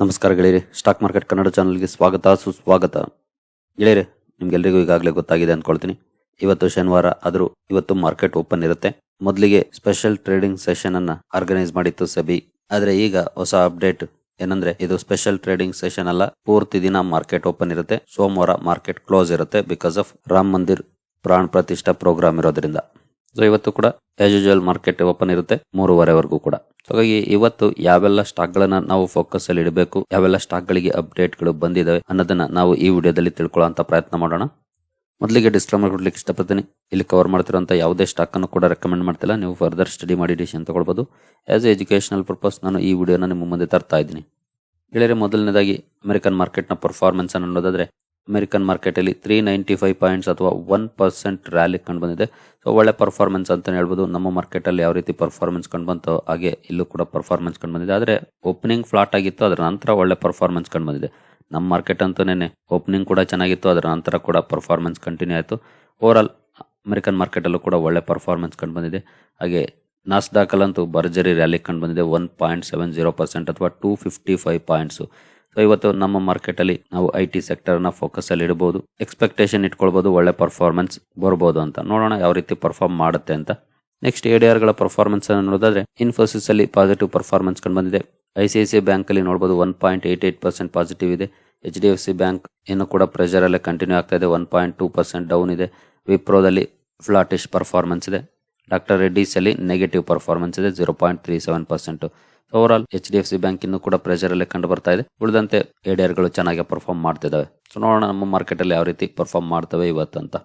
ನಮಸ್ಕಾರ ಗೆಳೆಯರಿ. Stock market Kannada ಚಾನಲ್ಗೆ ಸ್ವಾಗತ, ಸುಸ್ವಾಗತ. ಗೆಳೆಯರಿ, ನಿಮ್ಗೆಲ್ರಿಗೂ ಈಗಾಗಲೇ ಗೊತ್ತಾಗಿದೆ ಅಂದ್ಕೊಳ್ತೀನಿ. ಇವತ್ತು ಶನಿವಾರ, ಆದರೂ ಇವತ್ತು ಮಾರ್ಕೆಟ್ ಓಪನ್ ಇರುತ್ತೆ. ಮೊದಲಿಗೆ ಸ್ಪೆಷಲ್ ಟ್ರೇಡಿಂಗ್ ಸೆಷನ್ ಅನ್ನ ಆರ್ಗನೈಸ್ ಮಾಡಿತ್ತು ಸೆಬಿ ಆದ್ರೆ ಈಗ ಹೊಸ ಅಪ್ಡೇಟ್ ಏನಂದ್ರೆ, ಇದು ಸ್ಪೆಷಲ್ ಟ್ರೇಡಿಂಗ್ ಸೆಷನ್ ಅಲ್ಲ, ಪೂರ್ತಿ ದಿನ ಮಾರ್ಕೆಟ್ ಓಪನ್ ಇರುತ್ತೆ. ಸೋಮವಾರ ಮಾರ್ಕೆಟ್ ಕ್ಲೋಸ್ ಇರುತ್ತೆ because of Ram Mandir Prana Pratishtha program ಇರೋದ್ರಿಂದ. ಸೊ ಇವತ್ತು ಕೂಡ ಆಸ್ ಯೂಶುವಲ್ ಮಾರ್ಕೆಟ್ ಓಪನ್ ಇರುತ್ತೆ, ಮೂರುವರೆವರೆಗೂ ಕೂಡ. ಹಾಗಾಗಿ ಇವತ್ತು ಯಾವೆಲ್ಲ ಸ್ಟಾಕ್ ಗಳನ್ನ ನಾವು ಫೋಕಸ್ ಅಲ್ಲಿ ಇಡಬೇಕು, ಯಾವೆಲ್ಲ ಸ್ಟಾಕ್ ಗಳಿಗೆ ಅಪ್ಡೇಟ್ಗಳು ಬಂದಿದಾವೆ ಅನ್ನೋದನ್ನ ನಾವು ಈ ವಿಡಿಯೋದಲ್ಲಿ ತಿಳ್ಕೊಳ್ಳೋಂತ ಪ್ರಯತ್ನ ಮಾಡೋಣ. ಮೊದಲಿಗೆ ಡಿಸ್ಕ್ಲೈಮರ್ ಕೊಡ್ಲಿಕ್ಕೆ ಇಷ್ಟಪಡ್ತೀನಿ. ಇಲ್ಲಿ ಕವರ್ ಮಾಡ್ತಿರೋಂಥ ಯಾವುದೇ ಸ್ಟಾಕ್ ಅನ್ನು ಕೂಡ ರೆಕಮೆಂಡ್ ಮಾಡ್ತಿಲ್ಲ. ನೀವು ಫರ್ದರ್ ಸ್ಟಡಿ ಮಾಡಿ ಡಿಸಿಷನ್ ತಗೊಳ್ಬೋದು. ಆಸ್ ಎ ಎಜುಕೇಶನಲ್ ಪರ್ಪಸ್ ನಾನು ಈ ವಿಡಿಯೋನ ನಿಮ್ಮ ಮುಂದೆ ತರ್ತಾ ಇದ್ದೀನಿ. ಗೆಳೆಯರೆ ಮೊದಲನೇದಾಗಿ ಅಮೆರಿಕನ್ ಮಾರ್ಕೆಟ್ನ ಪರ್ಫಾರ್ಮೆನ್ಸ್ ಅನ್ನೋದಾದ್ರೆ ಅಮೆರಿಕನ್ ಮಾರ್ಕೆಟಲ್ಲಿ ತ್ರೀ ನೈಂಟಿ ಫೈವ್ ಪಾಯಿಂಟ್ಸ್ ಅಥವಾ ಒನ್ ಪರ್ಸೆಂಟ್ ರ್ಯಾಲಿ ಕಂಡು ಬಂದಿದೆ. ಸೊ ಒಳ್ಳೆ ಪರ್ಫಾರ್ಮೆನ್ಸ್ ಅಂತ ಹೇಳ್ಬೋದು. ನಮ್ಮ ಮಾರ್ಕೆಟಲ್ಲಿ ಯಾವ ರೀತಿ ಪರ್ಫಾರ್ಮೆನ್ಸ್ ಕಂಡು ಬಂತು ಹಾಗೆ ಇಲ್ಲೂ ಕೂಡ ಪರ್ಫಾರ್ಮೆನ್ಸ್ ಕಂಡು ಬಂದಿದೆ. ಆದ್ರೆ ಓಪನಿಂಗ್ ಫ್ಲಾಟ್ ಆಗಿತ್ತು, ಅದರ ನಂತರ ಒಳ್ಳೆ ಪರ್ಫಾರ್ಮೆನ್ಸ್ ಕಂಡು ಬಂದಿದೆ. ನಮ್ಮ ಮಾರ್ಕೆಟ್ ಅಂತೂ ನೆನೆ ಓಪನಿಂಗ್ ಕೂಡ ಚೆನ್ನಾಗಿತ್ತು, ಅದರ ನಂತರ ಕೂಡ ಪರ್ಫಾರ್ಮೆನ್ಸ್ ಕಂಟಿನ್ಯೂ ಆಯಿತು. ಓವರ್ ಆಲ್ ಅಮೆರಿಕನ್ ಮಾರ್ಕೆಟಲ್ಲೂ ಕೂಡ ಒಳ್ಳೆ ಪರ್ಫಾರ್ಮೆನ್ಸ್ ಕಂಡು ಬಂದಿದೆ. ಹಾಗೆ ದಾಖಲಂತೂ ಭರ್ಜರಿ ರ್ಯಾಲಿ ಕಂಡು ಬಂದಿದೆ. One point seven zero percent ಅಥವಾ ಟೂ ಫಿಫ್ಟಿ ಫೈವ್ ಪಾಯಿಂಟ್ಸ್ ಇವತ್ತು ನಮ್ಮ ಮಾರ್ಕೆಟ್ ಅಲ್ಲಿ ನಾವು ಐ ಟಿ ಸೆಕ್ಟರ್ನ ಫೋಕಸ್ ಅಲ್ಲಿ ಇಡಬಹುದು ಎಕ್ಸ್ಪೆಕ್ಟೇಷನ್ ಇಟ್ಕೊಳ್ಬಹುದು ಒಳ್ಳೆ ಪರ್ಫಾರ್ಮೆನ್ಸ್ ಬರ್ಬೋದು ಅಂತ. ನೋಡೋಣ ಯಾವ ರೀತಿ ಪರ್ಫಾರ್ಮ್ ಮಾಡುತ್ತೆ ಅಂತ. ನೆಕ್ಸ್ಟ್ ಎಡಿಆರ್ಗಳ ಪರ್ಫಾರ್ಮೆನ್ಸ್ ಅನ್ನು ನೋಡೋದಾದ್ರೆ ಇನ್ಫೋಸಿಸ್ ಅಲ್ಲಿ ಪಾಸಿಟಿವ್ ಪರ್ಫಾರ್ಮೆನ್ಸ್ ಕಂಡು ಬಂದಿದೆ. I C I C bank ಅಲ್ಲಿ ನೋಡಬಹುದು one point eight eight percent positive ಇದೆ. H D F C bank ಇನ್ನು ಕೂಡ ಪ್ರೆಷರ್ ಅಲ್ಲೇ ಕಂಟಿನ್ಯೂ ಆಗ್ತಾ ಇದೆ. One point two percent down ಇದೆ. ವಿಪ್ರೋದಲ್ಲಿ ಫ್ಲಾಟಿಶ್ ಪರ್ಫಾರ್ಮೆನ್ಸ್ ಇದೆ. ಡಾಕ್ಟರ್ ರೆಡ್ಡಿಸ್ ಅಲ್ಲಿ ನೆಗೆಟಿವ್ ಪರ್ಫಾರ್ಮೆನ್ಸ್ ಇದೆ zero point three seven percent over all H D F C bank ಇನ್ನು ಕೂಡ ಪ್ರೆಷರ್ ಅಲ್ಲಿ ಕಂಡು ಬರ್ತಾ ಇದೆ. ಉಳಿದಂತೆ ಎಡಿಆರ್ಗಳು ಚೆನ್ನಾಗಿ ಪರ್ಫಾರ್ಮ್ ಮಾಡ್ತಿದ್ದಾವೆ. ಸೊ ನೋಡೋಣ ನಮ್ಮ ಮಾರ್ಕೆಟ್ ಅಲ್ಲಿ ಯಾವ ರೀತಿ ಪರ್ಫಾರ್ಮ್ ಮಾಡ್ತವೆ ಇವತ್ತು ಅಂತ.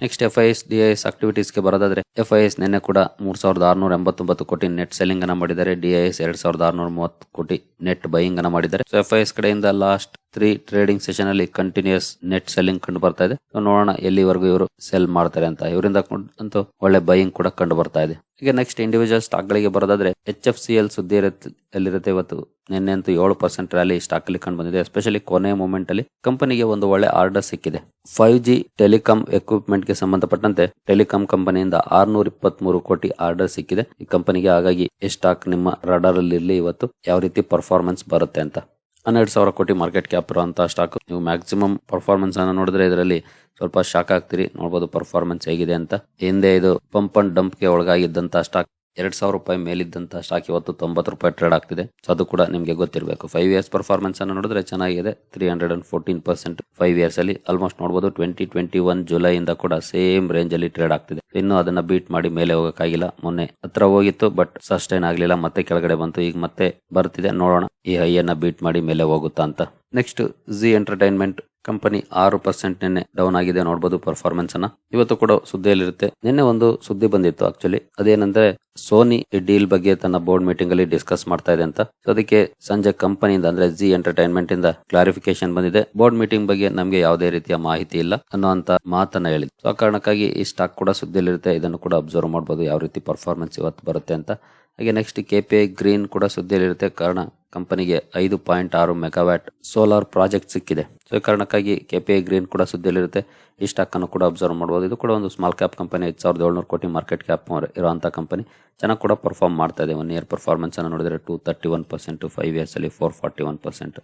Next F I S D S ಆಕ್ಟಿವಿಟೀಸ್ಗೆ ಬರೋದಾದ್ರೆ ಎಫ್ ಐ ಎಸ್ ನಿನ್ನೆ ಕೂಡ ಮೂರ್ ಸಾವಿರದ ಆರ್ನೂರ ಎಂಬತ್ತೊಂಬತ್ತು ಕೋಟಿ ನೆಟ್ ಸೆಲ್ಲಿಂಗ್ ಅನ್ನ ಮಾಡಿದ್ದಾರೆ. ಡಿ ಐ ಎಸ್ ಎರಡ್ ಸಾವಿರದ ಆರ್ನೂರ ಮೂವತ್ತು ಕೋಟಿ ನೆಟ್ ಬೈಯಿಂಗ್ ಅನ್ನ ಮಾಡಿದ್ದಾರೆ. ಸೊ ಎಫ್ ಐ ಎಸ್ ಕಡೆಯಿಂದ ಲಾಸ್ಟ್ ತ್ರೀ ಟ್ರೇಡಿಂಗ್ ಸೆಷನ್ ಅಲ್ಲಿ ಕಂಟಿನ್ಯೂಸ್ ನೆಟ್ ಸೆಲ್ಲಿಂಗ್ ಕಂಡು ಬರ್ತಾ ಇದೆ. ನೋಡೋಣ ಎಲ್ಲಿವರೆಗೂ ಇವರು ಸೆಲ್ ಮಾಡ್ತಾರೆ ಅಂತ. ಇವರಿಂದ ಅಂತೂ ಒಳ್ಳೆ ಬೈಯಿಂಗ್ ಕೂಡ ಕಂಡು ಬರ್ತಾ ಇದೆ. ಈಗ ನೆಕ್ಸ್ಟ್ ಇಂಡಿವಿಜುವಲ್ ಸ್ಟಾಕ್ ಗಳಿಗೆ ಬರೋದಾದ್ರೆ ಎಚ್ ಎಫ್ ಸಿ ಎಲ್ ಸುದ್ದಿ ಇರುತ್ತೆ ಇವತ್ತು. ನಿನ್ನೆ ಅಂತೂ ಏಳು ಪರ್ಸೆಂಟ್ ರ್ಯಾಲಿ ಸ್ಟಾಕ್ ಅಲ್ಲಿ ಕಂಡು ಬಂದಿದೆ. ಎಸ್ಪೆಷಲಿ ಕೊನೆ ಮೂಮೆಂಟ್ ಅಲ್ಲಿ ಕಂಪನಿಗೆ ಒಂದು ಒಳ್ಳೆ ಆರ್ಡರ್ ಸಿಕ್ಕಿದೆ. ಫೈವ್ ಜಿ ಟೆಲಿಕಾಂ ಎಕ್ವಿಪ್ಮೆಂಟ್ಗೆ ಸಂಬಂಧಪಟ್ಟಂತೆ ಟೆಲಿಕಾಂ ಕಂಪನಿಯಿಂದ ಆರ್ನೂರ ಮೂರು ಕೋಟಿ ಆರ್ಡರ್ ಸಿಕ್ಕಿದೆ. ಈ ಕಂಪನಿಗೆ ಹಾಗಾಗಿ ಈ ಸ್ಟಾಕ್ ನಿಮ್ಮ ರಡಾರ್ ಅಲ್ಲಿ ಇವತ್ತು. ಯಾವ ರೀತಿ ಪರ್ಫಾರ್ಮೆನ್ಸ್ ಬರುತ್ತೆ ಅಂತ. ಹನ್ನೆರಡು ಸಾವಿರ ಕೋಟಿ ಮಾರ್ಕೆಟ್ ಕ್ಯಾಪ್ ಇರುವಂತಹ ಸ್ಟಾಕ್ ನೀವು ಮ್ಯಾಕ್ಸಿಮಮ್ ಪರ್ಫಾರ್ಮೆನ್ಸ್ ಅನ್ನು ನೋಡಿದ್ರೆ ಇದರಲ್ಲಿ ಸ್ವಲ್ಪ ಶಾಕ್ ಆಗ್ತೀರಿ. ನೋಡಬಹುದು ಪರ್ಫಾರ್ಮೆನ್ಸ್ ಹೇಗಿದೆ ಅಂತ. ಹಿಂದೆ ಇದು ಪಂಪ್ ಅಂಡ್ ಡಂಪ್ಗೆ ಒಳಗಾಗಿದ್ದಂತಹ ಸ್ಟಾಕ್ ಎರಡ್ ಸಾವಿರ ರೂಪಾಯಿ ಮೇಲಿದ್ದಂತಹ ಸ್ಟಾಕ್ ಇವತ್ತು ತೊಂಬತ್ತು ರೂಪಾಯಿ ಟ್ರೇಡ್ ಆಗ್ತಿದೆ. ಸೊ ಅದು ಕೂಡ ನಿಮಗೆ ಗೊತ್ತಿರಬೇಕು. ಫೈವ್ ಇಯರ್ಸ್ ಪರ್ಫಾರ್ಮೆನ್ಸ್ ಅನ್ನು ನೋಡಿದ್ರೆ ಚೆನ್ನಾಗಿದೆ. Three hundred and fourteen percent five years ಅಲ್ಲಿ ಆಲ್ಮೋಸ್ಟ್ ನೋಡಬಹುದು ಟ್ವೆಂಟಿ ಟ್ವೆಂಟಿ ಒನ್ ಜುಲೈ ಇಂದ ಕೂಡ ಸೇಮ್ ರೇಂಜ್ ಅಲ್ಲಿ ಟ್ರೇಡ್ ಆಗ್ತಿದೆ. ಇನ್ನು ಅದನ್ನ ಬೀಟ್ ಮಾಡಿ ಮೇಲೆ ಹೋಗಕ್ಕಾಗಿಲ್ಲ. ಮೊನ್ನೆ ಹತ್ರ ಹೋಗಿತ್ತು ಬಟ್ ಸಸ್ಟೈನ್ ಆಗಲಿಲ್ಲ. ಮತ್ತೆ ಕೆಳಗಡೆ ಬಂತು. ಈಗ ಮತ್ತೆ ಬರ್ತಿದೆ. ನೋಡೋಣ ಈ ಹೈಯನ್ನ ಬೀಟ್ ಮಾಡಿ ಮೇಲೆ ಹೋಗುತ್ತಾ ಅಂತ. ನೆಕ್ಸ್ಟ್ ಜಿ ಎಂಟರ್ಟೈನ್ಮೆಂಟ್ ಕಂಪನಿ ಆರು ಪರ್ಸೆಂಟ್ ನಿನ್ನೆ ಡೌನ್ ಆಗಿದೆ. ನೋಡಬಹುದು ಪರ್ಫಾರ್ಮೆನ್ಸ್ ಅನ್ನ. ಇವತ್ತು ಕೂಡ ಸುದ್ದಿಯಲ್ಲಿರುತ್ತೆ. ನಿನ್ನೆ ಒಂದು ಸುದ್ದಿ ಬಂದಿತ್ತು ಆಕ್ಚುಲಿ ಅದೇನಂದ್ರೆ ಸೋನಿ ಈ ಡೀಲ್ ಬಗ್ಗೆ ತನ್ನ ಬೋರ್ಡ್ ಮೀಟಿಂಗ್ ಅಲ್ಲಿ ಡಿಸ್ಕಸ್ ಮಾಡ್ತಾ ಇದೆ ಅಂತ. ಸೊ ಅದಕ್ಕೆ ಸಂಜೆ ಕಂಪನಿಯಿಂದ ಅಂದ್ರೆ ಜಿ ಎಂಟರ್ಟೈನ್ಮೆಂಟ್ ಇಂದ ಕ್ಲಾರಿಫಿಕೇಶನ್ ಬಂದಿದೆ. ಬೋರ್ಡ್ ಮೀಟಿಂಗ್ ಬಗ್ಗೆ ನಮಗೆ ಯಾವುದೇ ರೀತಿಯ ಮಾಹಿತಿ ಇಲ್ಲ ಅನ್ನುವಂತ ಮಾತನ್ನ ಹೇಳಿದ್ರು. ಆ ಕಾರಣಕ್ಕಾಗಿ ಈ ಸ್ಟಾಕ್ ಕೂಡ ಸುದ್ದಿಯಲ್ಲಿರುತ್ತೆ. ಇದನ್ನು ಕೂಡ ಅಬ್ಸರ್ವ್ ಮಾಡಬಹುದು ಯಾವ ರೀತಿ ಪರ್ಫಾರ್ಮೆನ್ಸ್ ಇವತ್ತು ಬರುತ್ತೆ ಅಂತ. ಹಾಗೆ next K P I green ಕೂಡ ಸುದ್ದಿಯಲ್ಲಿರುತ್ತೆ. ಕಾರಣ, ಕಂಪನಿಗೆ ಐದು ಪಾಯಿಂಟ್ ಆರು ಮೆಗಾವ್ಯಾಟ್ ಸೋಲಾರ್ ಪ್ರಾಜೆಕ್ಟ್ ಸಿಕ್ಕಿದೆ. ಸೊ ಈ ಕಾರಣಕ್ಕಾಗಿ ಐ ಗ್ರೀನ್ ಕೂಡ ಸುದ್ದಿಯಲ್ಲಿರುತ್ತೆ. ಈ ಸ್ಟಾಕ್ ಅನ್ನು ಕೂಡ ಅಬ್ಸರ್ವ್ ಮಾಡಬಹುದು ಇದು ಕೂಡ ಒಂದು ಸ್ಮಾಲ್ ಕ್ಯಾಪ್ ಕಂಪನಿ ಐದು ಸಾವಿರದ ಏಳ್ನೂರು ಕೋಟಿ ಮಾರ್ಕೆಟ್ ಕ್ಯಾಪ್ ಇರುವಂಥ ಕಂಪನಿ ಚೆನ್ನಾಗಿ ಕೂಡ ಪರ್ಫಾರ್ಮ್ ಮಾಡ್ತಾ ಇದೆ. ಒನ್ ಇಯರ್ ಪರ್ಫಾರ್ಮೆನ್ಸ್ ಅನ್ನು ನೋಡಿದರೆ two thirty one percent five years ಅಲ್ಲಿ ಫೋರ್ ಫಾರ್ಟಿ ಒನ್ ಪರ್ಸೆಂಟ್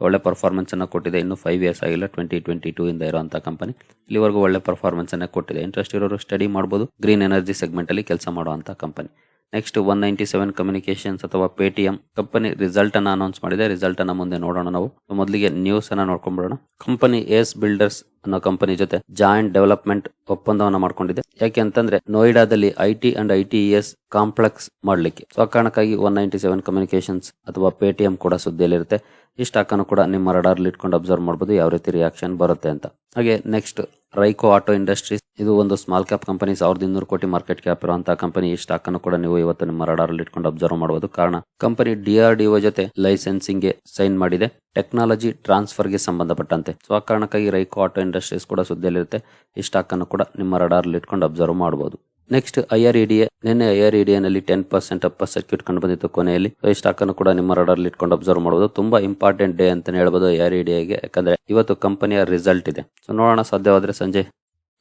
ಒಳ್ಳೆ ಪರ್ಫಾರ್ಮೆನ್ಸ್ ಅನ್ನು ಕೊಟ್ಟಿದೆ. ಇನ್ನು ಫೈವ್ ಇಯರ್ಸ್ ಆಗಿಲ್ಲ ಟ್ವೆಂಟಿ ಟ್ವೆಂಟಿ ಟೂ ಇಂದ ಇರುವಂಥ ಕಂಪನಿ ಇಲ್ಲಿವರೆಗೂ ಒಳ್ಳೆ ಪರ್ಫಾರ್ಮೆನ್ಸ್ ಅನ್ನ ಕೊಟ್ಟಿದೆ. ಇಂಟ್ರೆಸ್ಟ್ ಇರೋರು ಸ್ಟಡಿ ಮಾಡಬಹುದು ಗ್ರೀನ್ ಎನರ್ಜಿ ಸೆಗ್ಮೆಂಟ್ ಅಲ್ಲಿ ಕೆಲಸ ಮಾಡುವಂಥ company next one ninety seven communications ಅಥವಾ ಪೇಟಿಎಂ ಕಂಪನಿ ರಿಸಲ್ಟ್ ಅನ್ನು ಅನೌನ್ಸ್ ಮಾಡಿದೆ. ರಿಸಲ್ಟ್ ಅನ್ನ ಮುಂದೆ ನೋಡೋಣ ನಾವು. ಮೊದಲಿಗೆ ನ್ಯೂಸ್ ಅನ್ನ ನೋಡ್ಕೊಂಡ್ಬಿಡೋಣ ಕಂಪನಿ ಎಸ್ ಬಿಲ್ಡರ್ಸ್ ಅನ್ನೋ ಕಂಪನಿ ಜೊತೆ ಜಾಯಿಂಟ್ ಡೆವಲಪ್ಮೆಂಟ್ ಒಪ್ಪಂದವನ್ನ ಮಾಡ್ಕೊಂಡಿದೆ. ಯಾಕೆ ಅಂತಂದ್ರೆ ನೋಯ್ಡಾದಲ್ಲಿ I T and I T S complex ಮಾಡ್ಲಿಕ್ಕೆ. ಸೊ ಆ ಕಾರಣಕ್ಕಾಗಿ ಒನ್ ನೈಂಟಿ ಸೆವೆನ್ ಕಮ್ಯುನಿಕೇಶನ್ಸ್ ಅಥವಾ ಪೇಟಿಎಂ ಕೂಡ ಸುದ್ದಿಯಲ್ಲಿರುತ್ತೆ. ಈ ಸ್ಟಾಕ್ ಕೂಡ ನಿಮ್ಮ ರಡಾರ್ ಇಟ್ಕೊಂಡು ಅಬ್ಸರ್ವ್ ಮಾಡಬಹುದು ಯಾವ ರೀತಿ ರಿಯಾಕ್ಷನ್ ಬರುತ್ತೆ ಅಂತ. ಹಾಗೆ ನೆಕ್ಸ್ಟ್ ರೈಕೋ ಆಟೋ ಇಂಡಸ್ಟ್ರೀಸ್, ಇದು ಒಂದು ಸ್ಮಾಲ್ ಕ್ಯಾಪ್ ಕಂಪನಿ ಸಾವಿರದ ಇನ್ನೂರು ಕೋಟಿ ಮಾರ್ಕೆಟ್ ಕ್ಯಾಪ್ ಇರುವಂತಹ ಕಂಪನಿ ಈ ಸ್ಟಾಕ್ ಅನ್ನು ಕೂಡ ನೀವು ಇವತ್ತು ನಿಮ್ಮ ರಡಾರ್ ಇಟ್ಕೊಂಡು ಅಬ್ಸರ್ವ್ ಮಾಡಬಹುದು ಕಾರಣ ಕಂಪನಿ ಡಿಆರ್ಡಿಒ ಜೊತೆ ಲೈಸೆನ್ಸಿಂಗ್ಗೆ ಸೈನ್ ಮಾಡಿದೆ. ಟೆಕ್ನಾಲಜಿ ಟ್ರಾನ್ಸ್ಫರ್ಗೆ ಸಂಬಂಧಪಟ್ಟಂತೆ. ಸೊ ಆ ಕಾರಣಕ್ಕಾಗಿ ರೈಕೋ ಆಟೋ ಇಂಡಸ್ಟ್ರೀಸ್ ಕೂಡ ಸುದ್ದಿಯಲ್ಲಿರುತ್ತೆ. ಈ ಸ್ಟಾಕ್ ಅನ್ನು ಕೂಡ ನಿಮ್ಮ ರಡಾರ್ ಇಟ್ಕೊಂಡು ಅಬ್ಸರ್ವ್ ಮಾಡಬಹುದು next I R E D A ನಿನ್ನೆ I R E D A ನಲ್ಲಿ ಟೆನ್ ಪರ್ಸೆಂಟ್ ಅಪ್ಪ ಸರ್ಕ್ಯೂಟ್ ಕಂಡು ಬಂದಿತ್ತು ಕೊನೆಯಲ್ಲಿ. ಈ ಸ್ಟಾಕ್ ಅನ್ನು ಕೂಡ ನಿಮ್ಮ ರಡಾರ್ ಇಟ್ಕೊಂಡು ಅಬ್ಸರ್ವ್ ಮಾಡಬಹುದು ತುಂಬಾ ಇಂಪಾರ್ಟೆಂಟ್ ಡೇ ಅಂತ ಹೇಳ್ಬೋದು ಐ ಆರ್ ಇಡಿಎಗೆ ಯಾಕಂದ್ರೆ ಇವತ್ತು ಕಂಪನಿಯ ರಿಸಲ್ಟ್ ಇದೆ. ಸೊ ನೋಡೋಣ ಸಾಧ್ಯವಾದ್ರೆ ಸಂಜೆ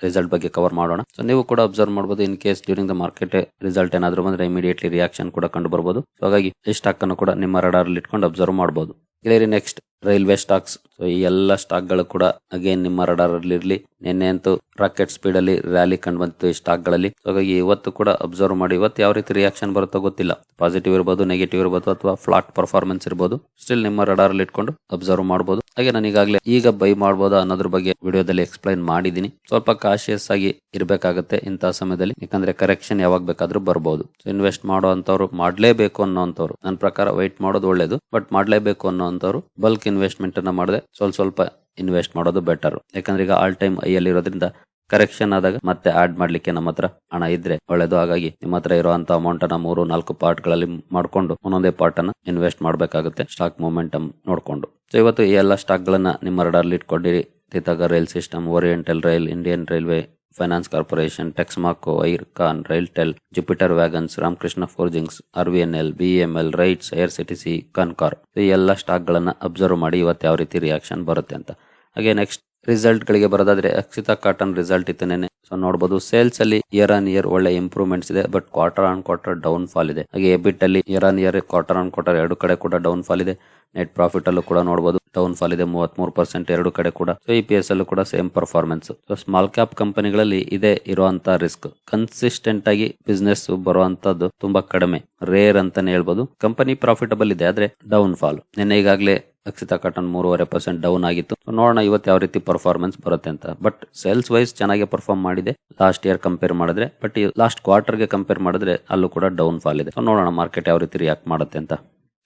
ರಿಸಲ್ಟ್ ಬಗ್ಗೆ ಕವರ್ ಮಾಡೋಣ. ಸೊ ನೀವು ಕೂಡ ಅಬ್ಸರ್ವ್ ಮಾಡಬಹುದು in case during the market result ಏನಾದ್ರು ಬಂದ್ರೆ ಇಮಿಡಿಯೇಟ್ಲಿ ರಿಯಾಕ್ಷನ್ ಕೂಡ ಕಂಡು ಬರಬಹುದು ಹಾಗಾಗಿ ಈ ಸ್ಟಾಕ್ ಅನ್ನು ಕೂಡ ನಿಮ್ಮ ರಡಾರ್ ಇಟ್ಕೊಂಡು ಅಬ್ಸರ್ವ್ ಮಾಡಬಹುದು ಇಲ್ಲಿ ನೆಕ್ಸ್ಟ್ ರೈಲ್ವೆ ಸ್ಟಾಕ್ಸ್ ಈ ಎಲ್ಲ ಸ್ಟಾಕ್ಗಳು ಕೂಡ ಅಗೇನ್ ನಿಮ್ಮ ರಡಾರ್ ಅಲ್ಲಿ ಇರಲಿ. ನಿನ್ನೆ ಅಂತೂ ರಾಕೆಟ್ ಸ್ಪೀಡ್ ಅಲ್ಲಿ ರ್ಯಾಲಿ ಕಂಡು ಬಂತು ಈ ಸ್ಟಾಕ್ಗಳಲ್ಲಿ ಹಾಗಾಗಿ ಇವತ್ತು ಕೂಡ ಅಬ್ಸರ್ವ್ ಮಾಡಿ, ಇವತ್ತು ಯಾವ ರೀತಿ ರಿಯಾಕ್ಷನ್ ಬರುತ್ತೋ ಗೊತ್ತಿಲ್ಲ. ಪಾಸಿಟಿವ್ ಇರಬಹುದು ನೆಗೆಟಿವ್ ಇರಬಹುದು ಅಥವಾ ಫ್ಲಾಟ್ ಪರ್ಫಾರ್ಮೆನ್ಸ್ ಇರಬಹುದು ಸ್ಟಿಲ್ ನಿಮ್ಮ ರಡಾರ್ ಅಲ್ಲಿ ಇಟ್ಕೊಂಡು ಅಬ್ಸರ್ವ್ ಮಾಡಬಹುದು ಹಾಗೆ ನಾನು ಈಗಾಗಲೇ ಈಗ ಬೈ ಮಾಡಬಹುದಾ ಅನ್ನೋದ್ರ ಬಗ್ಗೆ ವಿಡಿಯೋದಲ್ಲಿ ಎಕ್ಸ್ಪ್ಲೈನ್ ಮಾಡಿದೀನಿ. ಸ್ವಲ್ಪ ಕಾಶಿಯಸ್ ಆಗಿ ಇರಬೇಕಾಗುತ್ತೆ ಇಂತಹ ಸಮಯದಲ್ಲಿ. ಯಾಕಂದ್ರೆ ಕರೆಕ್ಷನ್ ಯಾವಾಗ ಬೇಕಾದ್ರೂ ಬರಬಹುದು ಇನ್ವೆಸ್ಟ್ ಮಾಡೋ ಅಂತವ್ರು ಮಾಡ್ಲೇಬೇಕು ಅನ್ನೋಂಥವ್ರು ನನ್ನ ಪ್ರಕಾರ ವೈಟ್ ಮಾಡೋದು ಒಳ್ಳೇದು. ಬಟ್ ಮಾಡಲೇಬೇಕು ಅನ್ನೋ ಅಂತವ್ರು ಬಲ್ಕ್ ಇನ್ವೆಸ್ಟ್ಮೆಂಟ್ ಅನ್ನ ಮಾಡದೆ. ಸ್ವಲ್ಪ ಸ್ವಲ್ಪ ಇನ್ವೆಸ್ಟ್ ಮಾಡೋದು ಬೆಟರ್ ಯಾಕಂದ್ರೆ ಈಗ ಆಲ್ ಟೈಮ್ ಐ ಅಲ್ಲಿ ಇರೋದ್ರಿಂದ ಕರೆಕ್ಷನ್ ಆದಾಗ ಮತ್ತೆ ಆಡ್ ಮಾಡ್ಲಿಕ್ಕೆ ನಮ್ಮ ಹತ್ರ ಹಣ ಇದ್ರೆ ಒಳ್ಳೇದು. ಹಾಗಾಗಿ ನಿಮ್ಮ ಹತ್ರ ಇರುವಂತ ಅಮೌಂಟ್ ಅನ್ನ ಮೂರು, ನಾಲ್ಕು ಪಾರ್ಟ್ಗಳಲ್ಲಿ ಮಾಡ್ಕೊಂಡು ಒಂದೊಂದೇ ಪಾರ್ಟ್ ಅನ್ನ ಇನ್ವೆಸ್ಟ್ ಮಾಡಬೇಕಾಗುತ್ತೆ ಸ್ಟಾಕ್ ಮೊಮೆಂಟಮ್ ನೋಡ್ಕೊಂಡು. ಸೊ ಇವತ್ತು ಈ ಎಲ್ಲ ಸ್ಟಾಕ್ ಗಳನ್ನ ನಿಮ್ಮ ರಡಾರ್ಲಿ ಇಟ್ಕೊಂಡಿರಿ. ತೀತಾಗ rail system oriental rail Indian railway finance corporation, Texmaco, Ircon, RailTel, Jupiter wagons, Ramakrishna forgings, R V N L, B M L, RITES, IRCTC, Concor. ಈ ಎಲ್ಲ ಸ್ಟಾಕ್ ಗಳನ್ನ ಅಬ್ಸರ್ವ್ ಮಾಡಿ ಇವತ್ತು ಯಾವ ರೀತಿ ರಿಯಾಕ್ಷನ್ ಬರುತ್ತೆ ಅಂತ. ಹಾಗೆ ನೆಕ್ಸ್ಟ್ ರಿಸಲ್ಟ್ ಗಳಿಗೆ ಬರೋದಾದ್ರೆ, ಅಕ್ಷಿತಾ ಕಾಟನ್ ರಿಸಲ್ಟ್ ಇತ್ತು ನೆನೆ ಸೊ ನೋಡಬಹುದು ಸೇಲ್ಸ್ ಅಲ್ಲಿ ಇಯರ್ ಆನ್ ಇಯರ್ ಒಳ್ಳೆ ಇಂಪ್ರೂವ್ಮೆಂಟ್ಸ್ ಇದೆ but quarter on quarter down fall ಇದೆ. ಹಾಗೆ ಎಬಿಟ್ ಅಲ್ಲಿ year on year quarter on quarter ಎರಡು ಕಡೆ ಕೂಡ ಡೌನ್ ಫಾಲ್ ಇದೆ. ನೆಟ್ ಪ್ರಾಫಿಟ್ ಅಲ್ಲೂ ಕೂಡ ನೋಡಬಹುದು ಡೌನ್ ಫಾಲ್ ಇದೆ ಮೂವತ್ತ್ ಮೂರು ಪರ್ಸೆಂಟ್ ಎರಡು ಕಡೆ ಕೂಡ. ಸೊ ಇ ಪಿ ಎಸ್ ಅಲ್ಲೂ ಕೂಡ same performance so small cap ಕಂಪನಿಗಳಲ್ಲಿ ಇದೇ ಇರುವಂತಹ ರಿಸ್ಕ್ ಕನ್ಸಿಸ್ಟೆಂಟ್ ಆಗಿ ಬಿಸ್ನೆಸ್ ಬರುವಂತದ್ದು ತುಂಬಾ ಕಡಿಮೆ. ರೇರ್ ಅಂತಾನೆ ಹೇಳ್ಬಹುದು ಕಂಪನಿ ಪ್ರಾಫಿಟಬಲ್ ಇದೆ, ಆದ್ರೆ ಡೌನ್ ಫಾಲ್ ನಿನ್ನೆ ಈಗಾಗಲೇ ಅಕ್ಷಿತಾ ಕಾಟನ್ ಮೂರುವರೆ ಪರ್ಸೆಂಟ್ ಡೌನ್ ಆಗಿತ್ತು. ನೋಡೋಣ ಇವತ್ತು ಯಾವ ರೀತಿ ಪರ್ಫಾರ್ಮೆನ್ಸ್ ಬರುತ್ತೆ ಅಂತ. ಬಟ್ ಸೇಲ್ಸ್ ವೈಸ್ ಚೆನ್ನಾಗಿ ಪರ್ಫಾರ್ಮ್ ಮಾಡಿದೆ. ಲಾಸ್ಟ್ ಇಯರ್ ಕಂಪೇರ್ ಮಾಡಿದ್ರೆ ಬಟ್ ಲಾಸ್ಟ್ ಕ್ವಾರ್ಟರ್ಗೆ ಕಂಪೇರ್ ಮಾಡಿದ್ರೆ ಅಲ್ಲೂ ಕೂಡ ಡೌನ್ ಫಾಲ್ ಇದೆ ನೋಡೋಣ ಮಾರ್ಕೆಟ್ ಯಾವ ರೀತಿ ರಿಯಾಕ್ಟ್ ಮಾಡುತ್ತೆ ಅಂತ.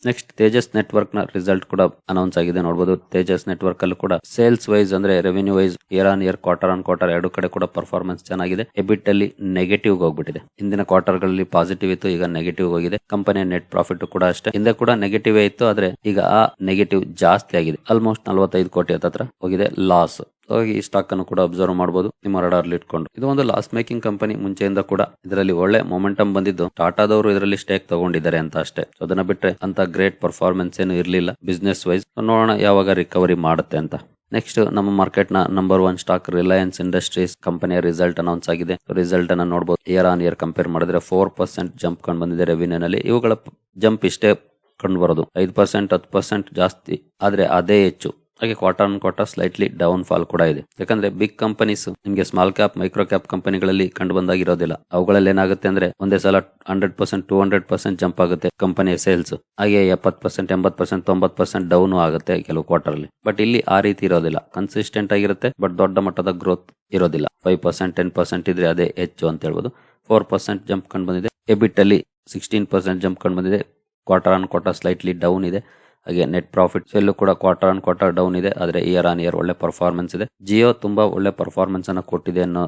ನೆಕ್ಸ್ಟ್ ತೇಜಸ್ ನೆಟ್ವರ್ಕ್ನ ರಿಸಲ್ಟ್ ಕೂಡ ಅನೌನ್ಸ್ ಆಗಿದೆ. ನೋಡಬಹುದು ತೇಜಸ್ ನೆಟ್ವರ್ಕ್ ಅಲ್ಲಿ ಕೂಡ ಸೇಲ್ಸ್ ವೈಸ್ ಅಂದ್ರೆ revenue wise year on year quarter on quarter ಎರಡು ಕಡೆ ಕೂಡ ಪರ್ಫಾರ್ಮೆನ್ಸ್ ಚೆನ್ನಾಗಿದೆ. ಎಬಿಟ್ ಅಲ್ಲಿ ನೆಗೆಟಿವ್ ಹೋಗ್ಬಿಟ್ಟಿದೆ. ಹಿಂದಿನ ಕ್ವಾರ್ಟರ್ಗಳಲ್ಲಿ ಪಾಸಿಟಿವ್ ಇತ್ತು, ಈಗ ನೆಗೆಟಿವ್ ಹೋಗಿದೆ. ಕಂಪನಿಯ ನೆಟ್ ಪ್ರಾಫಿಟ್ ಕೂಡ ಅಷ್ಟೇ. ಹಿಂದೆ ಕೂಡ ನೆಗೆಟಿವ್ ಇತ್ತು, ಆದ್ರೆ ಈಗ ಆ ನೆಗೆಟಿವ್ ಜಾಸ್ತಿ ಆಗಿದೆ. ಆಲ್ಮೋಸ್ಟ್ ನಲವತ್ತೈದು ಕೋಟಿ ಹತ್ರ ಹೋಗಿದೆ ಲಾಸ್ ಹಾಗಾಗಿ ಈ ಸ್ಟಾಕ್ ಅನ್ನು ಕೂಡ ಅಬ್ಸರ್ವ್ ಮಾಡಬಹುದು ನಿಮ್ಮ ರಡಾರ್ಲಿ ಇಟ್ಕೊಂಡು. ಇದು ಒಂದು ಲಾಸ್ ಮೇಕಿಂಗ್ ಕಂಪನಿ ಮುಂಚೆಯಿಂದ ಕೂಡ ಇದರಲ್ಲಿ ಒಳ್ಳೆ ಮೊಮೆಂಟಮ್ ಬಂದಿದ್ದು. ಟಾಟಾದವರು ಇದರಲ್ಲಿ ಸ್ಟೇಕ್ ತಗೊಂಡಿದ್ದಾರೆ ಅಂತ ಅಷ್ಟೇ. ಅದನ್ನ ಬಿಟ್ರೆ ಅಂತ ಗ್ರೇಟ್ ಪರ್ಫಾರ್ಮೆನ್ಸ್ ಏನು ಇರಲಿಲ್ಲ ಬಿಸ್ನೆಸ್ ವೈಸ್ ನೋಡೋಣ ಯಾವಾಗ ರಿಕವರಿ ಮಾಡುತ್ತೆ ಅಂತ. ನೆಕ್ಸ್ಟ್ ನಮ್ಮ ಮಾರ್ಕೆಟ್ನ number one stock Reliance Industries ಕಂಪನಿಯ ರಿಸಲ್ಟ್ ಅನೌನ್ಸ್ ಆಗಿದೆ. ರಿಸಲ್ಟ್ ಅನ್ನ ನೋಡಬಹುದು ಇಯರ್ ಆನ್ ಇಯರ್ ಕಂಪೇರ್ ಮಾಡಿದ್ರೆ ಫೋರ್ ಪರ್ಸೆಂಟ್ ಜಂಪ್ ಕಂಡು ಬಂದಿದೆ ರೆವಿನ್ಯೂ ನಲ್ಲಿ. ಇವುಗಳ ಜಂಪ್ ಇಷ್ಟೇ ಕಂಡು ಬರೋದು. ಐದು ಪರ್ಸೆಂಟ್ ಹತ್ತು ಪರ್ಸೆಂಟ್ ಜಾಸ್ತಿ. ಆದ್ರೆ ಅದೇ ಹೆಚ್ಚು. ಹಾಗೆ quarter on quarter slightly down fall ಕೂಡ ಇದೆ. ಯಾಕಂದ್ರೆ ಬಿಗ್ ಕಂಪನೀಸ್ ನಿಮಗೆ ಸ್ಮಾಲ್ ಕ್ಯಾಪ್ ಮೈಕ್ರೋ ಕ್ಯಾಪ್ ಕಂಪನಿಗಳಲ್ಲಿ ಕಂಡು ಬಂದಾಗಿರೋದಿಲ್ಲ. ಅವುಗಳಲ್ಲಿ ಏನಾಗುತ್ತೆ ಅಂದ್ರೆ ಒಂದೇ ಸಲ hundred percent two hundred percent jump ಆಗುತ್ತೆ ಕಂಪನಿಯ ಸೇಲ್ಸ್ ಹಾಗೆ ಎಪ್ಪತ್ ಪರ್ಸೆಂಟ್ ಎಂಬತ್ ಪರ್ಸೆಂಟ್ ತೊಂಬತ್ ಪರ್ಸೆಂಟ್ ಡೌನ್ ಆಗುತ್ತೆ ಕೆಲವು ಕ್ವಾರ್ಟರ್ ಅಲ್ಲಿ. ಬಟ್ ಇಲ್ಲಿ ಆ ರೀತಿ ಇರೋದಿಲ್ಲ. ಕನ್ಸಿಸ್ಟೆಂಟ್ ಆಗಿರುತ್ತೆ ಬಟ್ ದೊಡ್ಡ ಮಟ್ಟದ ಗ್ರೋತ್ ಇರೋದಿಲ್ಲ. ಫೈವ್ ಪರ್ಸೆಂಟ್ ಟೆನ್ ಪರ್ಸೆಂಟ್ ಇದ್ರೆ ಅದೇ ಹೆಚ್ಚು ಅಂತ ಹೇಳ್ಬೋದು. ಫೋರ್ ಪರ್ಸೆಂಟ್ ಜಂಪ್ ಕಂಡು ಬಂದಿದೆ. ಎಬಿಟ್ ಅಲ್ಲಿ ಸಿಕ್ಸ್ಟೀನ್ ಪರ್ಸೆಂಟ್ ಜಂಪ್ ಕಂಡು ಬಂದಿದೆ. Quarter on quarter slightly down ಇದೆ. ಹಾಗೆ ನೆಟ್ ಪ್ರಾಫಿಟ್ ಎಲ್ಲೂ ಕೂಡ ಕ್ವಾರ್ಟರ್ ಆನ್ ಕ್ವಾರ್ಟರ್ ಡೌನ್ ಇದೆ. ಆದ್ರೆ ಇಯರ್ ಆನ್ ಇಯರ್ ಒಳ್ಳೆ ಪರ್ಫಾರ್ಮೆನ್ಸ್ ಇದೆ. ಜಿಯೋ ತುಂಬಾ ಒಳ್ಳೆ ಪರ್ಫಾರ್ಮೆನ್ಸ್ ಅನ್ನ ಕೊಟ್ಟಿದೆ ಅನ್ನೋ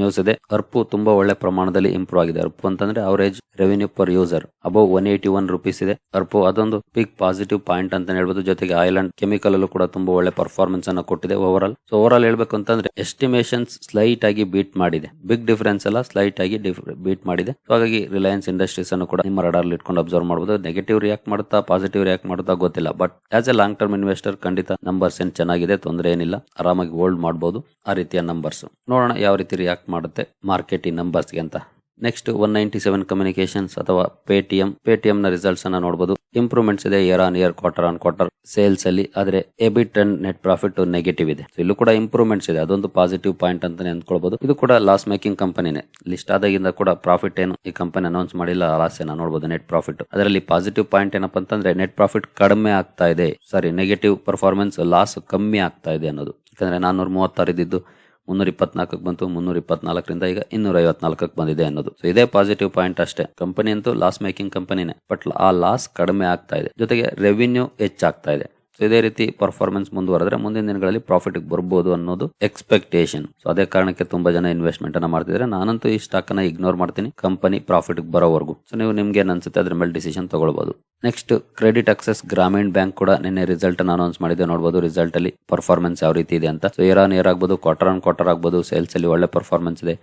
ನ್ಯೂಸ್ ಇದೆ. ಅರ್ಪು ತುಂಬಾ ಒಳ್ಳೆ ಪ್ರಮಾಣದಲ್ಲಿ ಇಂಪ್ರೂವ್ ಆಗಿದೆ. ಅರ್ಪು ಅಂತಂದ್ರೆ average revenue per user above one eighty one rupees ಇದೆ. ಅರ್ಪು ಅದೊಂದು ಬಿಗ್ ಪಾಸಿಟಿವ್ ಪಾಯಿಂಟ್ ಅಂತ ಹೇಳ್ಬೋದು. ಜೊತೆಗೆ ಐಲ್ಯಾಂಡ್ ಕೆಮಿಕಲ್ ಅಲ್ಲೂ ಕೂಡ ತುಂಬಾ ಒಳ್ಳೆ ಪರ್ಫಾರ್ಮೆನ್ಸ್ ಅನ್ನ ಕೊಟ್ಟಿದೆ over all so over all ಹೇಳ್ಬೇಕು ಅಂತಂದ್ರೆ ಎಸ್ಟಿಮೇಷನ್ಸ್ ಸ್ಲೈಟ್ ಆಗಿ ಬೀಟ್ ಮಾಡಿದೆ. ಬಿಗ್ ಡಿಫರೆನ್ಸ್ ಎಲ್ಲ ಸ್ಲೈಟ್ ಆಗಿ ಬೀಟ್ ಮಾಡಿದೆ. ಸೊ ಹಾಗಾಗಿ ರಿಲಯನ್ಸ್ ಇಂಡಸ್ಟ್ರೀಸ್ ಅನ್ನು ಕೂಡ ನಿಮ್ಮ ಅಲ್ಲಿ ಇಟ್ಕೊಂಡು ಅಬ್ಸರ್ವ್ ಮಾಡಬಹುದು ನೆಗೆಟಿವ್ ರಿಯಾಕ್ಟ್ ಮಾಡುತ್ತಾ ಪಾಸಿಟಿವ್ ರಿಯಾಕ್ಟ್ ಮಾಡುತ್ತಾ ಗೊತ್ತಿಲ್ಲ. But as a long term investor ಖಂಡಿತ ನಂಬರ್ಸ್ ಏನ್ ಚೆನ್ನಾಗಿದೆ, ತೊಂದರೆ ಏನಿಲ್ಲ. ಆರಾಮಾಗಿ ಹೋಲ್ಡ್ ಮಾಡಬಹುದು ಆ ರೀತಿಯ ನಂಬರ್ಸ್ ನೋಡೋಣ ಯಾವ ರೀತಿ ರಿಯಾಕ್ಟ್ ಮಾಡುತ್ತೆ. ಮಾರ್ಕೆಟ್ ಈ ನಂಬರ್ಸ್ಗೆ ಅಂತ. Next one ninety seven communications ಅಥವಾ ಪೇಟಿಎಂ ಪೇಟಿಎಂ ನ ರಿಸಲ್ಟ್ಸ್ ಅನ್ನ ನೋಡಬಹುದು ಇಂಪ್ರೂವ್ಮೆಂಟ್ಸ್ ಇದೆ year on year quarter on quarter sales ಅಲ್ಲಿ ಆದ್ರೆ EBIT and net profit negative ಇದೆ. ಇಲ್ಲಿ ಕೂಡ ಇಂಪ್ರೂವ್ಮೆಂಟ್ಸ್ ಇದೆ. ಅದೊಂದು ಪಾಸಿಟಿವ್ ಪಾಯಿಂಟ್ ಅಂತಾನೆ ಅಂದ್ಕೊಳ್ಬಹುದು ಇದು ಕೂಡ ಲಾಸ್ ಮೇಕಿಂಗ್ ಕಂಪನಿನೇ ಲಿಸ್ಟ್ ಆದಾಗಿಂದ ಕೂಡ ಪ್ರಾಫಿಟ್ ಏನು ಈ ಕಂಪನಿ ಅನೌನ್ಸ್ ಮಾಡಿಲ್ಲ ಲಾಸ್ ಏನ ನೋಡಬಹುದು ನೆಟ್ ಪ್ರಾಫಿಟ್ ಅದರಲ್ಲಿ ಪಾಸಿಟಿವ್ ಪಾಯಿಂಟ್ ಏನಪ್ಪಾ ಅಂತಂದ್ರೆ ನೆಟ್ ಪ್ರಾಫಿಟ್ ಕಡಿಮೆ ಆಗ್ತಾ ಇದೆ. ಸಾರಿ ನೆಗೆಟಿವ್ ಪರ್ಫಾರ್ಮೆನ್ಸ್ ಲಾಸ್ ಕಮ್ಮಿ ಆಗ್ತಾ ಇದೆ ಅನ್ನೋದು. ಯಾಕಂದ್ರೆ ನಾನ್ನೂರ ಮೂವತ್ತಾರು ಇದ್ದಿದ್ದು ಮುನ್ನೂರ ಇಪ್ಪತ್ನಾಲ್ಕಕ್ಕೆ ಬಂತು ಮುನ್ನೂರ ಇಪ್ಪತ್ನಾಲ್ಕರಿಂದ ಈಗ ಇನ್ನೂರ ಐವತ್ನಾಲ್ಕಕ್ಕೆ ಬಂದಿದೆ ಅನ್ನೋದು. ಸೊ ಇದೇ ಪಾಸಿಟಿವ್ ಪಾಯಿಂಟ್ ಅಷ್ಟೇ. ಕಂಪನಿ ಅಂತೂ ಲಾಸ್ ಮೇಕಿಂಗ್ ಕಂಪನಿನೇ ಬಟ್ ಆ ಲಾಸ್ ಕಡಿಮೆ ಆಗ್ತಾ ಇದೆ. ಜೊತೆಗೆ ರೆವಿನ್ಯೂ ಹೆಚ್ಚಾಗ್ತಾ ಇದೆ. ಸೊ ಇದೇ ರೀತಿ ಪರ್ಫಾರ್ಮೆನ್ಸ್ ಮುಂದುವರೆದ್ರೆ ಮುಂದಿನ ದಿನಗಳಲ್ಲಿ ಪ್ರಾಫಿಟ್ ಬರ್ಬೋದು ಅನ್ನೋದು ಎಕ್ಸ್ಪೆಕ್ಟೇಷನ್ ಸೊ ಅದೇ ಕಾರಣಕ್ಕೆ ತುಂಬಾ ಜನ ಇನ್ವೆಸ್ಟ್ಮೆಂಟ್ ಅನ್ನ ಮಾಡ್ತಿದ್ರೆ. ನಾನಂತೂ ಈ ಸ್ಟಾಕ್ ಅನ್ನ ಇಗ್ನೋರ್ ಮಾಡ್ತೀನಿ. ಕಂಪನಿ ಪ್ರಾಫಿಟ್ ಬರೋವರೆಗೂ. ಸೊ ನೀವು ನಿಮ್ಗೆ ಅನ್ಸುತ್ತೆ? ಅದ್ರ ಮೇಲೆ ಡಿಸಿಷನ್ ತಗೊಳ್ಬಹುದು next credit access Grameen bank ಕೂಡ ನಿನ್ನೆ ರಿಸಲ್ಟ್ ಅನ್ನು ಅನೌನ್ಸ್ ಮಾಡಿದೆ. ನೋಡಬಹುದು ರಿಸಲ್ಟ್ ಅಲ್ಲಿ ಪರ್ಫಾರ್ಮೆನ್ಸ್ ಯಾವ ರೀತಿ ಇದೆ ಅಂತ. ಸೊ ಇಯರ್ ಆನ್ ಇಯರ್ ಆಗ್ಬೋದು ಕ್ವಾರ್ಟರ್ ಆನ್ ಕ್ವಾರ್ಟರ್ ಆಗ್ಬೋದು ಸೇಲ್ಸ್ ಅಲ್ಲಿ ಒಳ್ಳೆ ಪರ್ಫಾರ್ಮೆನ್ಸ್ ಇದೆ.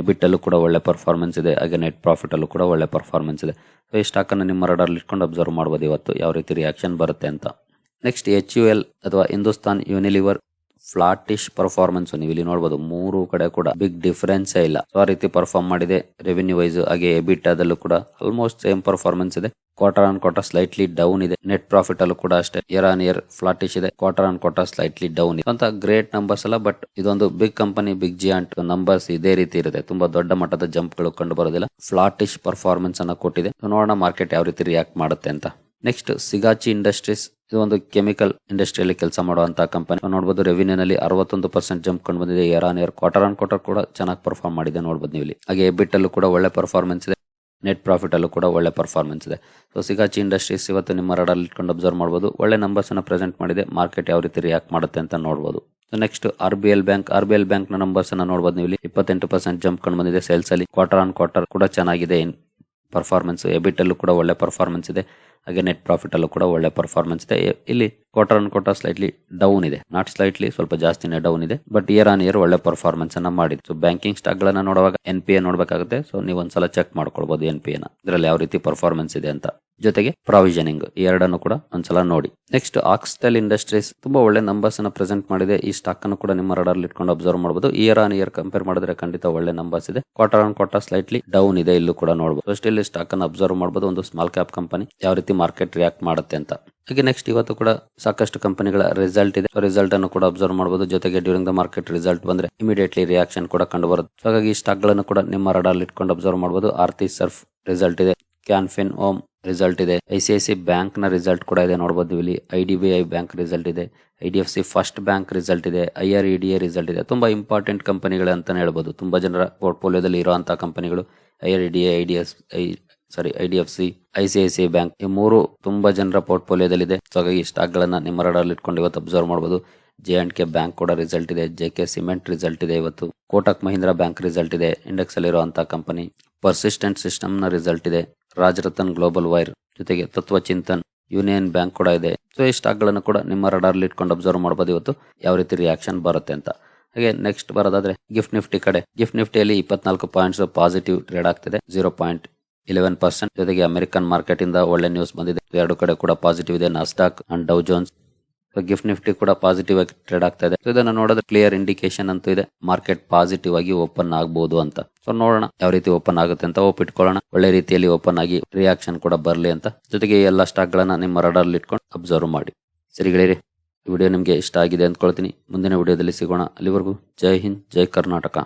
ಎಬಿಟ್ ಅಲ್ಲೂ ಕೂಡ ಒಳ್ಳೆ ಪರ್ಫಾರ್ಮೆನ್ಸ್ ಇದೆ. ಹಾಗೆ ನೆಟ್ ಪ್ರಾಫಿಟ್ ಅಲ್ಲೂ ಕೂಡ ಒಳ್ಳೆ ಪರ್ಫಾರ್ಮೆನ್ಸ್ ಇದೆ. ಸೊ ಈ ಸ್ಟಾಕ್ ಅನ್ನು ನಿಮ್ಮ ರಡಾರ್ ಇಟ್ಕೊಂಡು ಅಬ್ಸರ್ವ್ ಮಾಡಬಹುದು ಇವತ್ತು. ಯಾವ ರೀತಿ ರಿಯಾಕ್ಷನ್ ಬರುತ್ತೆ ಅಂತ. ನೆಕ್ಸ್ಟ್ ಎಚ್ ಯು ಎಲ್ ಅಥವಾ ಹಿಂದೂಸ್ತಾನ್ ಯೂನಿಲಿವರ್ ಫ್ಲಾಟಿಶ್ ಪರ್ಫಾರ್ಮೆನ್ಸ್ ನೀವು ಇಲ್ಲಿ ನೋಡಬಹುದು ಮೂರು ಕಡೆ ಕೂಡ ಬಿಗ್ ಡಿಫರೆನ್ಸ್ ಇಲ್ಲ. ಸೊ ಆ ರೀತಿ ಪರ್ಫಾರ್ಮ್ ಮಾಡಿದೆ. ರೆವಿನ್ಯೂ ವೈಸ್ ಹಾಗೆ ಎಬಿಟ್ ಅದಲ್ಲೂ ಕೂಡ ಆಲ್ಮೋಸ್ಟ್ ಸೇಮ್ ಪರ್ಫಾರ್ಮೆನ್ಸ್ ಇದೆ. Quarter on quarter slightly down ಇದೆ. ನೆಟ್ ಪ್ರಾಫಿಟ್ ಅಲ್ಲೂ ಕೂಡ ಅಷ್ಟೇ. ಇಯರ್ ಆನ್ ಇಯರ್ ಫ್ಲಾಟಿಶ್ ಇದೆ. Quarter on quarter slightly down ಇದೆ. ಅಂತ ಗ್ರೇಟ್ ನಂಬರ್ಸ್ ಅಲ್ಲ ಬಟ್ ಇದೊಂದು big company big giant numbers ಇದೇ ರೀತಿ ಇರುತ್ತೆ. ತುಂಬಾ ದೊಡ್ಡ ಮಟ್ಟದ ಜಂಪ್ಗಳು ಕಂಡು ಬರೋದಿಲ್ಲ. ಫ್ಲಾಟಿಶ್ ಪರ್ಫಾರ್ಮೆನ್ಸ್ ಅನ್ನ ಕೊಟ್ಟಿದೆ. ನೋಡೋಣ ಮಾರ್ಕೆಟ್ ಯಾವ ರೀತಿ ರಿಯಾಕ್ಟ್ ಮಾಡುತ್ತೆ ಅಂತ. ನೆಕ್ಸ್ಟ್ ಸಿಗಾಚಿ ಇಂಡಸ್ಟ್ರೀಸ್ ಇದು ಒಂದು ಕೆಮಿಕಲ್ ಇಂಡಸ್ಟ್ರಿಯಲ್ಲಿ ಕೆಲಸ ಮಾಡುವಂತ ಕಂಪನಿ ನೋಡಬಹುದು ರೆವಿನ್ಯೂ ನಲ್ಲಿ ಅರವತ್ತೊಂದು ಪರ್ಸೆಂಟ್ ಜಂಪ್ ಕಂಡು ಬಂದಿದೆ. Year on year quarter on quarter ಕೂಡ ಚೆನ್ನಾಗಿ ಪರ್ಫಾರ್ಮ್ ಮಾಡಿದೆ ನೋಡಬಹುದು ನೀವು ಇಲ್ಲಿ ಹಾಗೆ ಎಬಿಟ್ ಅಲ್ಲೂ ಕೂಡ ಒಳ್ಳೆ ಪರ್ಫಾರ್ಮೆನ್ಸ್ ಇದೆ. ನೆಟ್ ಪ್ರಾಫಿಟ್ ಅಲ್ಲೂ ಕೂಡ ಒಳ್ಳೆ ಪರ್ಫಾರ್ಮೆನ್ಸ್ ಇದೆ. ಸೊ ಸಿಗಾಚಿ ಇಂಡಸ್ಟ್ರೀಸ್ ಇವತ್ತು ನಿಮ್ಮ ರಡಲ್ಲಿ ಇಟ್ಕೊಂಡು ಅಬ್ಸರ್ವ್ ಮಾಡಬಹುದು ಒಳ್ಳೆ ನಂಬರ್ಸ್ ಅನ್ನ ಪ್ರೆಸೆಂಟ್ ಮಾಡಿದೆ. ಮಾರ್ಕೆಟ್ ಯಾವ ರೀತಿ ರಿಯಾಕ್ಟ್ ಮಾಡುತ್ತೆ ಅಂತ ನೋಡಬಹುದು next R B L bank R B L ಬ್ಯಾಂಕ್ನ ನಂಬರ್ಸ್ ಅನ್ನ ನೋಡಬಹುದು ನೀವು ಇಲ್ಲಿ ಇಪ್ಪತ್ತೆಂಟು ಪರ್ಸೆಂಟ್ ಜಂಪ್ ಕಂಡು ಬಂದಿದೆ ಸೇಲ್ಸ್ ಅಲ್ಲಿ. ಕ್ವಾರ್ಟರ್ ಆನ್ ಕ್ವಾರ್ಟರ್ ಕೂಡ ಚೆನ್ನಾಗಿದೆ ಪರ್ಫಾರ್ಮೆನ್ಸ್ ಎಬಿಟ್ ಅಲ್ಲೂ ಕೂಡ ಒಳ್ಳೆ ಪರ್ಫಾರ್ಮೆನ್ಸ್ ಇದೆ. ಹಾಗೆ ನೆಟ್ ಪ್ರಾಫಿಟ್ ಅಲ್ಲೂ ಕೂಡ ಒಳ್ಳೆ ಪರ್ಫಾರ್ಮೆನ್ಸ್ ಇದೆ. ಇಲ್ಲಿ quarter on quarter slightly down ಇದೆ. ನಾಟ್ ಸ್ಲೈಟ್ಲಿ ಸ್ವಲ್ಪ ಜಾಸ್ತಿನೇ ಡೌನ್ ಇದೆ. ಬಟ್ ಇಯರ್ ಆನ್ ಇಯರ್ ಒಳ್ಳೆ ಪರ್ಫಾರ್ಮೆನ್ಸ್ ಅನ್ನ ಮಾಡಿದೆ ಸೊ ಬ್ಯಾಂಕಿಂಗ್ ಸ್ಟಾಕ್ ಗಳನ್ನ ನೋಡುವಾಗ ಎನ್ ಪಿ ಎ ನೋಡಬೇಕಾಗುತ್ತೆ. ಸೊ ನೀವು ಒಂದ್ಸಲ ಚೆಕ್ ಮಾಡ್ಕೊಳ್ಬಹುದು ಎನ್ ಪಿ ಎನ ಇದರಲ್ಲಿ ಯಾವ ರೀತಿ ಪರ್ಫಾರ್ಮೆನ್ಸ್ ಇದೆ ಅಂತ. ಜೊತೆಗೆ ಪ್ರಾವಿಷನಿಂಗ್ ಎರಡನ್ನು ಕೂಡ ಒಂದ್ಸಲ ನೋಡಿ. ನೆಕ್ಸ್ಟ್ ಆಕ್ಸ್ಟೆಲ್ ಇಂಡಸ್ಟ್ರೀಸ್ ತುಂಬಾ ಒಳ್ಳೆ ನಂಬರ್ಸ್ ಅನ್ನ ಪ್ರೆಸೆಂಟ್ ಮಾಡಿದೆ. ಈ ಸ್ಟಾಕ್ ಅನ್ನು ಕೂಡ ನಿಮ್ಮ ರಡಾರ್ ಇಟ್ಕೊಂಡು ಅಬ್ಸರ್ವ್ ಮಾಡಬಹುದು ಇಯರ್ ಆನ್ ಇಯರ್ ಕಂಪೇರ್ ಮಾಡಿದ್ರೆ ಖಂಡಿತ ಒಳ್ಳೆ ನಂಬರ್ಸ್ ಇದೆ. Quarter on quarter slightly down ಇದೆ. ಇಲ್ಲೂ ಕೂಡ ನೋಡಬಹುದು ಫಸ್ಟ್ ಇಲ್ಲಿ ಸ್ಟಾಕ್ ಅನ್ನು ಅಬ್ಸರ್ವ್ ಮಾಡಬಹುದು ಒಂದು ಸ್ಮಾಲ್ ಕ್ಯಾಪ್ ಕಂಪನಿ ಯಾವ ರೀತಿ ಮಾರ್ಕೆಟ್ ರಿಯಾಕ್ಟ್ ಮಾಡುತ್ತೆ ಅಂತ. ಹಾಗೆ ನೆಕ್ಸ್ಟ್ ಇವತ್ತು ಕೂಡ ಸಾಕಷ್ಟು ಕಂಪನಿಗಳ ರಿಸಲ್ಟ್ ಇದೆ. ರಿಸಲ್ಟ್ ಅನ್ನು ಕೂಡ ಅಬ್ಸರ್ವ್ ಮಾಡಬಹುದು ಜೊತೆಗೆ ಡ್ಯೂರಿಂಗ್ ದ ಮಾರ್ಕೆಟ್ ರಿಸಲ್ಟ್ ಬಂದ್ರೆ ಇಮಿಡಿಯೇಟ್ಲಿ ರಿಯಾಕ್ಷನ್ ಕೂಡ ಕಂಡು ಬರುತ್ತೆ ಹಾಗಾಗಿ ಈ ಸ್ಟಾಕ್ಗಳನ್ನು ಕೂಡ ನಿಮ್ಮ ರಡರ್ ಇಟ್ಕೊಂಡು ಅಬ್ಸರ್ವ್ ಮಾಡಬಹುದು ಆರ್ತಿ ಸರ್ಫ್ ರಿಸಲ್ಟ್ ಇದೆ. ಕ್ಯಾನ್ಫಿನ್ ಓಮ್ ರಿಸಲ್ಟ್ ಇದೆ. ಐ ಸಿ ಐ ಸಿ ಬ್ಯಾಂಕ್ನ ರಿಸಲ್ಟ್ ಕೂಡ ಇದೆ. ನೋಡಬಹುದು ಇಲ್ಲಿ I D B I bank result ಇದೆ. I D F C first bank result ಇದೆ. I R E D A result ಇದೆ. ತುಂಬಾ ಇಂಪಾರ್ಟೆಂಟ್ ಕಂಪನಿಗಳು ಅಂತಾನೆ ಹೇಳ್ಬೋದು. ತುಂಬಾ ಜನರ ಪೋರ್ಟ್ಫೋಲಿಯೋದಲ್ಲಿ ಇರುವಂತಹ ಕಂಪನಿಗಳು I R E D I D S I sorry I D F bank ಈ ಮೂರು ತುಂಬಾ ಜನರ ಪೋರ್ಟ್ಫೋಲಿಯೋದಲ್ಲಿದೆ. ಸೊ ಹಾಗಾಗಿ ಈ ಗಳನ್ನ ನಿಮ್ಮ ರಡಲ್ಲಿ ಇಟ್ಕೊಂಡು ಇವತ್ತು ಅಬ್ಸರ್ವ್ ಮಾಡಬಹುದು ಜೆ ಅಂಡ್ ಕೆ ಬ್ಯಾಂಕ್ ಕೂಡ ರಿಸಲ್ಟ್ ಇದೆ. ಜೆ ಕೆ ಸಿಮೆಂಟ್ ರಿಸಲ್ಟ್ ಇದೆ ಇವತ್ತು. ಕೋಟಕ್ ಮಹೀಂದ್ರಾ ಬ್ಯಾಂಕ್ ರಿಸಲ್ಟ್ ಇದೆ. ಇಂಡೆಕ್ಸ್ ಅಲ್ಲಿ ಇರುವಂತಹ ಕಂಪನಿ ಪರ್ಸಿಸ್ಟೆಂಟ್ ಸಿಸ್ಟಮ್ನ ರಿಸಲ್ಟ್ ಇದೆ. ರಾಜರತನ್ ಗ್ಲೋಬಲ್ ವೈರ್ ಜೊತೆಗೆ ತತ್ವ ಚಿಂತನ್ ಯೂನಿಯನ್ ಬ್ಯಾಂಕ್ ಕೂಡ ಇದೆ. ಸೊ ಈ ಸ್ಟಾಕ್ಗಳನ್ನು ಕೂಡ ನಿಮ್ಮ ರಡಾರ್ ಇಟ್ಕೊಂಡು ಅಬ್ಸರ್ವ್ ಮಾಡಬಹುದು ಇವತ್ತು. ಯಾವ ರೀತಿ ರಿಯಾಕ್ಷನ್ ಬರುತ್ತೆ ಅಂತ. ಹಾಗೆ ನೆಕ್ಸ್ಟ್ ಬರೋದಾದ್ರೆ ಗಿಫ್ಟ್ ನಿಫ್ಟಿ ಕಡೆ. ಗಿಫ್ಟ್ ನಿಫ್ಟಿಯಲ್ಲಿ ಇಪ್ಪತ್ನಾಲ್ಕು ಪಾಯಿಂಟ್ಸ್ ಪಾಸಿಟಿವ್ ಟ್ರೇಡ್ ಆಗ್ತಿದೆ. ಜೀರೋ ಪಾಯಿಂಟ್ ಇಲೆವೆನ್ ಪರ್ಸೆಂಟ್ ಜೊತೆಗೆ ಅಮೆರಿಕನ್ ಮಾರ್ಕೆಟ್ ಇಂದ ಒಳ್ಳೆ ನ್ಯೂಸ್ ಬಂದಿದೆ. ಎರಡು ಕಡೆ ಕೂಡ ಪಾಸಿಟಿವ್ ಇದೆ. Nasdaq and Dow Jones gift Nifty ಕೂಡ ಪಾಸಿಟಿವ್ ಆಗಿ ಟ್ರೇಡ್ ಆಗ್ತಾ ಇದೆ. ಇದನ್ನ ನೋಡಿದ್ರೆ ಕ್ಲಿಯರ್ ಇಂಡಿಕೇಶನ್ ಅಂತೂ ಇದೆ. ಮಾರ್ಕೆಟ್ ಪಾಸಿಟಿವ್ ಆಗಿ ಓಪನ್ ಆಗಬಹುದು ಅಂತ. ಸೊ ನೋಡೋಣ ಯಾವ ರೀತಿ ಓಪನ್ ಆಗುತ್ತೆ ಅಂತ ಓಪ್ ಇಟ್ಕೊಳ್ಳೋಣ ಒಳ್ಳೆ ರೀತಿಯಲ್ಲಿ ಓಪನ್ ಆಗಿ ರಿಯಾಕ್ಷನ್ ಕೂಡ ಬರಲಿ ಅಂತ. ಜೊತೆಗೆ ಎಲ್ಲ ಸ್ಟಾಕ್ ಗಳನ್ನ ನಿಮ್ಮ ರಡರ್ ಇಟ್ಕೊಂಡು ಅಬ್ಸರ್ವ್ ಮಾಡಿ. ಸರಿ ಗೆಳೆಯರಿ, ಈ ವಿಡಿಯೋ ನಿಮಗೆ ಇಷ್ಟ ಆಗಿದೆ ಅಂದ್ಕೊಳ್ತೀನಿ. ಮುಂದಿನ ವಿಡಿಯೋದಲ್ಲಿ ಸಿಗೋಣ. ಅಲ್ಲಿವರೆಗೂ ಜೈ ಹಿಂದ್, ಜೈ ಕರ್ನಾಟಕ.